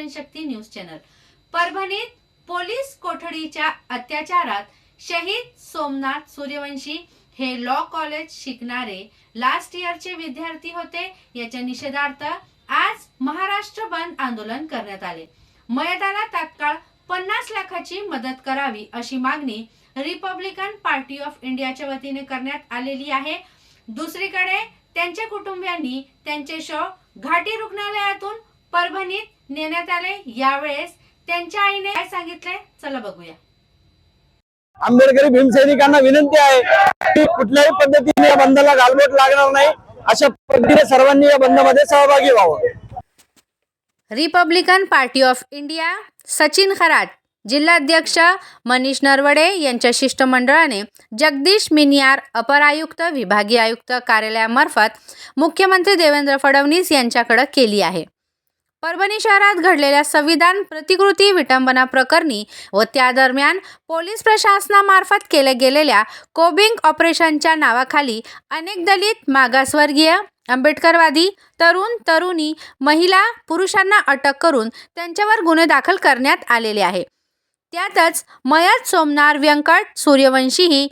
Janshakti news channel. परभणीत police कोठडीच्या अत्याचारात शहीद सोमनाथ सूर्यवंशी हे लॉ कॉलेज शिकणारे लास्ट इयरचे विद्यार्थी होते. याच्या निषेधार्थ आज महाराष्ट्र बंद आंदोलन करण्यात आले. मयताला तात्काळ पन्नास लाखाची मदत करावी अशी मागणी रिपब्लिकन पार्टी ऑफ इंडियाच्या वतीने करण्यात आलेली आहे. दुसरीकडे त्यांच्या कुटुंबियांनी त्यांचे शव घाटी रुग्णालयातून परभणीत नेण्यात आले. यावेळेस त्यांच्या आईने काय सांगितले? चला बघूया. आंबेडकरी भीमसैनिकांना विनंती आहे की कुठल्याही पद्धतीने या बंदला गालबोट लागणार नाही. अशा पद्धतीने सर्वांनी या बंदमध्ये सहभागी व्हावं. Republican Party of India Sachin Kharat जिल्हाध्यक्ष मनीष नरवडे यांच्या शिष्टमंडळाने जगदीश मिनियार अपर आयुक्त विभागीय आयुक्त कार्यालयामार्फत मुख्यमंत्री देवेंद्र फडणवीस यांच्याकडे केली आहे. परभणी शहरात घडलेल्या संविधान प्रतिकृती विटंबना प्रकरणी व त्यादरम्यान पोलीस प्रशासनामार्फत केल्या गेलेल्या कोबिंग ऑपरेशनच्या नावाखाली अनेक दलित मागासवर्गीय आंबेडकरवादी तरुण तरुणी महिला पुरुषांना अटक करून त्यांच्यावर गुन्हे दाखल करण्यात आलेले आहे. त्यातच मयत सोमनार व्यंकट सूर्यवंशीही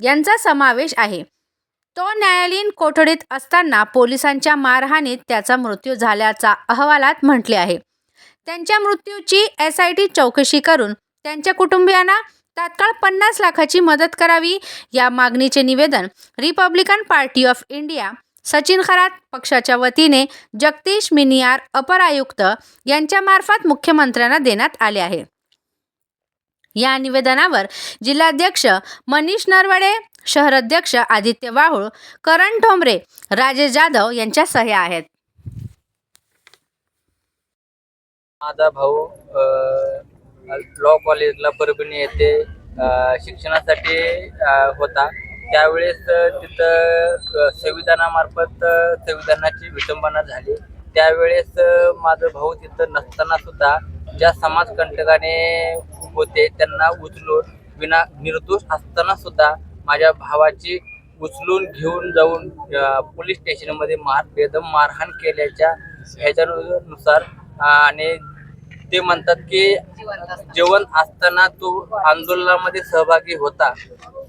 यांचा समावेश आहे. तो न्यायालयीन कोठडीत असताना पोलिसांच्या मारहाणीत त्याचा मृत्यू झाल्याचा अहवालात म्हटले आहे. त्यांच्या मृत्यूची एस आय टी चौकशी करून त्यांच्या कुटुंबियांना तात्काळ पन्नास लाखाची मदत करावी या मागणीचे निवेदन Republican Party of India Sachin Kharat पक्षाच्या वतीने जगदीश मिनियार अपर आयुक्त यांच्यामार्फत मुख्यमंत्र्यांना देण्यात आले आहे. या निवेदनावर जिल्हाध्यक्ष मनीष नरवडे शहराध्यक्ष आदित्य वाहुळ करण ठोंबरे राजेश जाधव यांच्या सह्या आहेत. माझा भाऊ लॉ कॉलेजला परभणी येथे शिक्षणासाठी होता. त्यावेळेस तिथं संविधानामार्फत संविधानाची विटंबना झाली. त्यावेळेस माझा भाऊ तिथं नसताना सुद्धा ज्या समाजकंटकाने होते त्यांना उचलून विना निर्दोष असताना सुद्धा माझ्या भावाची उचलून घेऊन जाऊन पोलीस स्टेशनमध्ये मार बेदम मारहाण केल्याच्या ह्याच्यानुसार आणि ते म्हणतात की जेवण असताना तो आंदोलनामध्ये सहभागी होता.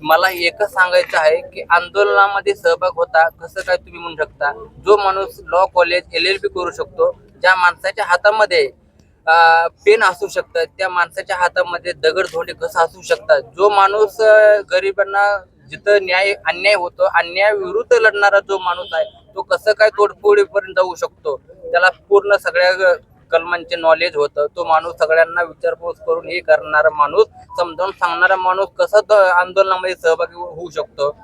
मला एकच सांगायचं आहे की आंदोलनामध्ये सहभाग होता कसं काय तुम्ही म्हणू शकता? जो माणूस law college L L B करू शकतो ज्या माणसाच्या हातामध्ये पेन असू शकतं त्या माणसाच्या हातामध्ये दगड धोंडे कसं असू शकतात? जो माणूस गरिबांना जिथं न्याय अन्याय होतो अन्याय विरुद्ध लढणारा जो माणूस आहे तो कसं काय तोडफोडीपर्यंत जाऊ शकतो? त्याला पूर्ण सगळ्या कलमांचे नॉलेज होतं. तो माणूस सगळ्यांना विचारपूस करून हे करणारा माणूस समजावून सांगणारा माणूस कसा आंदोलनामध्ये सहभागी होऊ शकतो?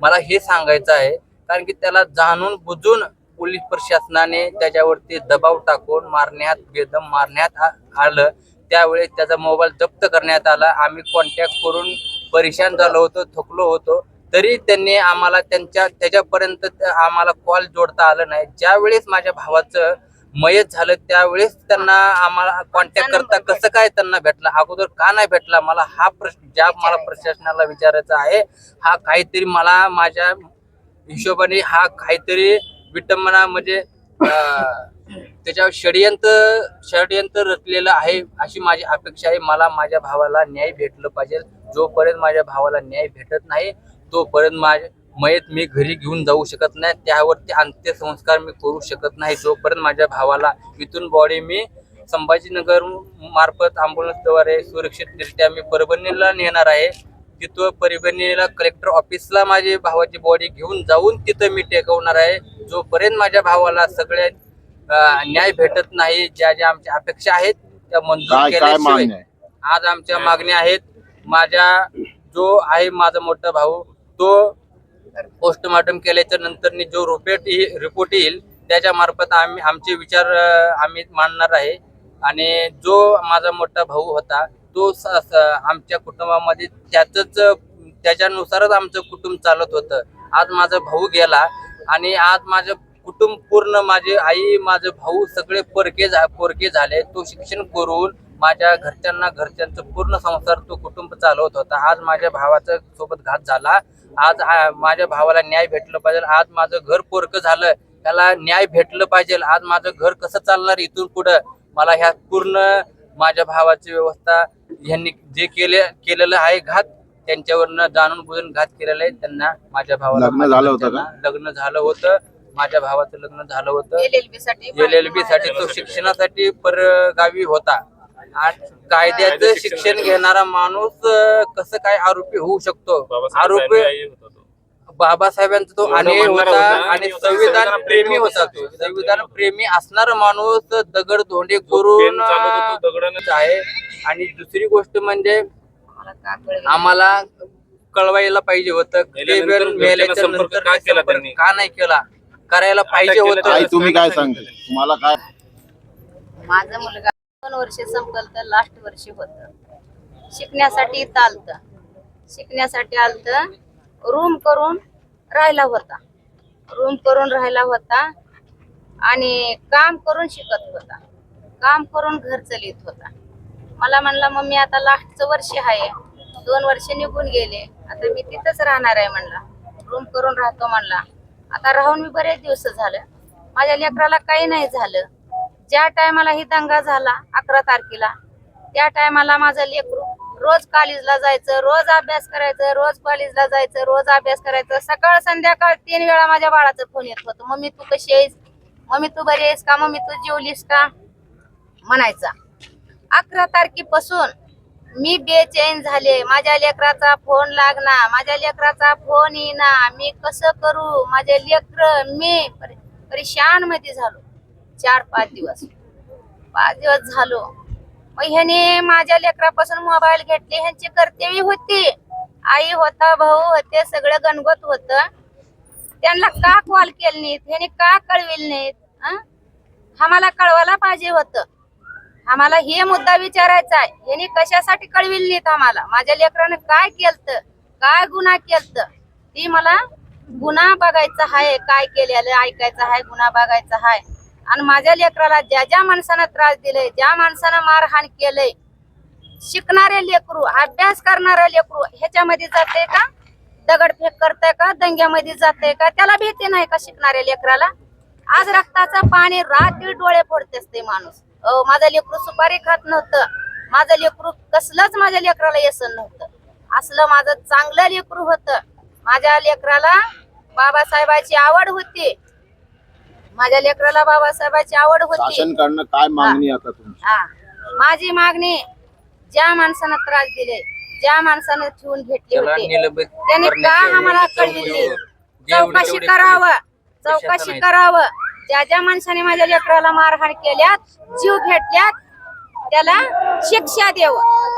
मला हे सांगायचं आहे कारण की त्याला जाणून बुजून पोलीस प्रशासनाने त्याच्यावरती दबाव टाकून मारण्यात बेदम मारण्यात आलं. त्यावेळेस त्याचा मोबाईल जप्त करण्यात आला. आम्ही कॉन्टॅक्ट करून परेशान झालो होतो थकलो होतो. तरी त्यांनी आम्हाला त्यांच्या त्याच्यापर्यंत त्या- आम्हाला कॉल जोडता आलं नाही. ज्या वेळेस माझ्या भावाचं मयत झालं त्यावेळेस त्यांना आम्हाला कॉन्टॅक्ट करता कसं काय त्यांना भेटला? अगोदर का नाही भेटला? मला हा प्रश्न ज्या मला प्रशासनाला विचारायचा आहे हा काहीतरी मला माझ्या हिशोबाने हा काहीतरी विटंबना म्हणजे त्याच्यावर षडयंत्र षडयंत्र रचलेलं आहे अशी माझी अपेक्षा आहे. मला माझ्या भावाला न्याय भेटलं पाहिजे. जोपर्यंत माझ्या भावाला न्याय भेटत नाही तोपर्यंत माझ्या मयत मी घरी घेऊन जाऊ शकत नाही. त्यावरती अंत्यसंस्कार मी करू शकत नाही. जोपर्यंत माझ्या भावाला इथून बॉडी मी संभाजीनगर मार्फत अँब्युलन्सद्वारे सुरक्षितरित्या मी परभणीला नेणार आहे. तिथं परभणीला कलेक्टर ऑफिसला माझी भावाची बॉडी घेऊन जाऊन तिथं मी टेकवणार आहे. जोपर्यंत माझ्या भावाला सगळ्या अं, न्याय भेटत नाही ज्या ज्या आमच्या अपेक्षा आहेत त्या मंजूर केल्याशिवाय आज आमच्या मागण्या आहेत. माझ्या जो आहे माझा मोठा भाऊ तो पोस्टमॉर्टम केल्याच्यानंतर जो रिपोर्ट रिपोर्ट येईल त्याच्या मार्फत आम्ही आमचे विचार आम्ही मांडणार आहे. आणि जो माझा मोठा भाऊ होता तो आमच्या कुटुंबामध्ये त्याच त्याच्यानुसारच आमचं कुटुंब चालत होतं. आज माझा भाऊ गेला आणि आज माझं कुटुंब पूर्ण माझे आई माझं भाऊ सगळे परके झा झाले. तो शिक्षण करून माझ्या घरच्यांना घरच्यांचं पूर्ण संसार तो कुटुंब चालवत होता. आज माझ्या भावाचा सोबत घात झाला. आज माझ्या भावाला न्याय भेटलं पाहिजे. आज माझं घर पोरकं झालं. त्याला न्याय भेटलं पाहिजे. आज माझं घर कसं चालणार इथून पुढं? मला ह्या पूर्ण माझ्या भावाची व्यवस्था ह्यांनी जे केले केलेलं आहे घात त्यांच्यावरनं जाणून बुजून घात केलेला आहे. त्यांना माझ्या भावाला लग्न माझ्या झालं होतं घरच्यांना लग्न झालं होतं. माझ्या भावाचं लग्न झालं होतं. एलएलबी साठी एल एल बी साठी तो शिक्षणासाठी परगावी होता. आणि कायद्याचं शिक्षण घेणारा माणूस अं, कसं काय आरोपी होऊ शकतो? आरोपी बाबासाहेबांचा तो अन्याय होता आणि संविधान प्रेमी होता तो. संविधान प्रेमी असणारा माणूस दगड धोंडे करून आहे. आणि दुसरी गोष्ट म्हणजे आम्हाला कळवायला पाहिजे होतं. मेल्याच्या संपर्क नंतर का केला संपर्क त्यांनी? का नाही केला? करायला पाहिजे केलं होतं. आई तुम्ही काय सांगते? तुम्हाला काय? माझा मुलगा दोन वर्ष संपल तर लास्ट वर्षी होत. शिकण्यासाठी इथं आलत. शिकण्यासाठी आलत. रूम करून राहिला होता. रूम करून राहिला होता. आणि काम करून शिकत होता. काम करून घर चलित होता. मला म्हणला मम्मी आता लास्टचं वर्ष आहे. दोन वर्ष निघून गेले. आता मी तिथंच राहणार आहे म्हणला. रूम करून राहतो म्हणला. आता राहून मी बरेच दिवस झालं. माझ्या लेकराला काही नाही झालं. ज्या टायमाला ही दंगा झाला अकरा तारखेला त्या टायमाला माझं लेकरू रोज कॉलेजला जायचं रोज अभ्यास करायचं रोज कॉलेजला जायचं रोज अभ्यास करायचं. सकाळ संध्याकाळ तीन वेळा माझ्या बाळाचा फोन येत होतो. मम्मी तू कशी आहेस? मम्मी तू बरी आहेस का? मम्मी तू जेवलीस का? म्हणायचा. अकरा तारखेपासून मी बेचैन झाले. माझ्या लेकराचा फोन लागना. माझ्या लेकराचा फोन येईना. मी कसं करू? माझे लेकर मी परेशानमध्ये झालो. चार पाच दिवस. पाच दिवस झालो. मग ह्याने माझ्या लेकरापासून मोबाईल घेतले. ह्यांची कर्तव्य होती. आई होता भाऊ होते सगळं गणगोत होत. त्यांना का कॉल केले नाहीत? ह्याने का कळविल नाहीत? आम्हाला कळवायला पाहिजे होतं. आम्हाला हे मुद्दा विचारायचा आहे. यांनी कशासाठी कळविल आम्हाला? माझ्या लेकरानं काय केलत? काय गुन्हा केलत? ती मला गुन्हा बघायचा आहे. काय केलेलं ऐकायचं आहे गुन्हा बघायचा आहे. आणि माझ्या लेकराला ज्या ज्या माणसानं त्रास दिलाय ज्या माणसानं मारहाण केलंय शिकणारे लेकरू अभ्यास करणारे लेकरू ह्याच्यामध्ये जाते का? दगडफेक करताय का? दंग्यामध्ये जाते का? त्याला भीती नाही का शिकणाऱ्या लेकराला? आज रक्ताचं पाणी रात्री डोळे फोडतेस ते माणूस. माझं लेकरू सुपारी खात नव्हतं. माझं लेकरू कसलंच माझ्या लेकराला येसन नव्हतं. असलं माझं चांगलं लेकरू होतं. माझ्या लेकराला बाबासाहेबाची आवड होती. माझ्या लेकराला बाबासाहेबाची आवड होती. काय मागणी आता तुमची? हा. माझी मागणी ज्या माणसानं त्रास दिले ज्या माणसानं ठेवून घेतले होते त्याने का. आम्हाला कळविली चौकशी करावं. चौकशी. करावं. ज्या ज्या माणसाने माझ्या लेकराला मारहाण केल्यात जीव घेतल्यात त्याला शिक्षा द्यावं